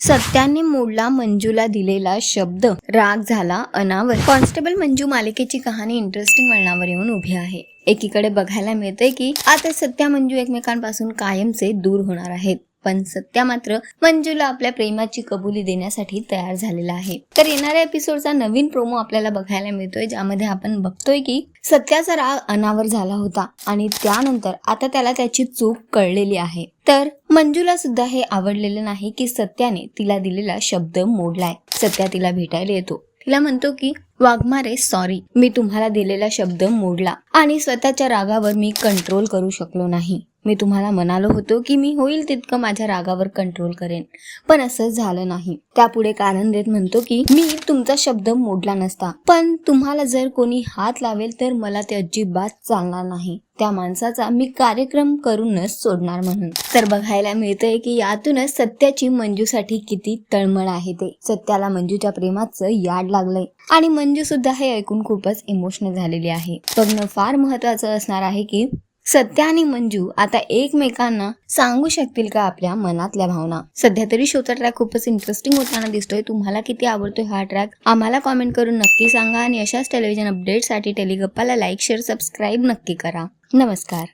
सत्याने मोडला मंजूला दिलेला शब्द. राग झाला अनावर. कॉन्स्टेबल मंजू मालिकेची कहाणी इंटरेस्टिंग वळणावर येऊन उभी आहे. एकीकडे बघायला मिळते की आता सत्या मंजू एकमेकांपासून कायमचे दूर होणार आहेत. पण सत्या मात्र मंजूला आपल्या प्रेमाची कबुली देण्यासाठी तयार झालेला आहे. तर येणाऱ्या एपिसोडचा नवीन प्रोमो आपल्याला बघायला मिळतोय ज्यामध्ये आपण बघतोय की सत्याचा राग अनावर झाला होता आणि त्यानंतर आता त्याला त्याची चूक कळलेली आहे. तर मंजूला सुद्धा हे आवडलेलं नाही की सत्याने तिला दिलेला शब्द मोडलाय. सत्या तिला भेटायला येतो. तिला म्हणतो की वाघमारे सॉरी मी तुम्हाला दिलेला शब्द मोडला आणि स्वतःच्या रागावर मी कंट्रोल करू शकलो नाही. मी तुम्हाला म्हणालो होतो की मी होईल तितकं माझ्या रागावर कंट्रोल करेन. पण असं झालं नाही. त्यापुढे कारण देत म्हणतो की मी तुमचा शब्द मोडला नसता. पण तुम्हाला जर कोणी हात लावेल तर मला ते अजिबात चालणार नाही. त्या माणसाचा मी कार्यक्रम करूनच सोडणार म्हणून. तर बघायला मिळतंय की यातूनच सत्याची मंजूसाठी किती तळमळ आहे ते. सत्याला मंजूच्या प्रेमाचं याड लागलंय. आणि मंजू म्हणजे सुद्धा हे ऐकून खूपच इमोशनल झालेली आहे. बघणं फार महत्वाचं असणार आहे की सत्या आणि मंजू आता एकमेकांना सांगू शकतील का आपल्या मनातल्या भावना? सध्या तरी शोचा ट्रॅक खूपच इंटरेस्टिंग होताना दिसतोय. तुम्हाला किती आवडतोय हा ट्रॅक आम्हाला कॉमेंट करून नक्की सांगा आणि अशाच टेलिव्हिजन अपडेटसाठी टेलिगप्पाला लाईक शेअर सबस्क्राईब नक्की करा. नमस्कार.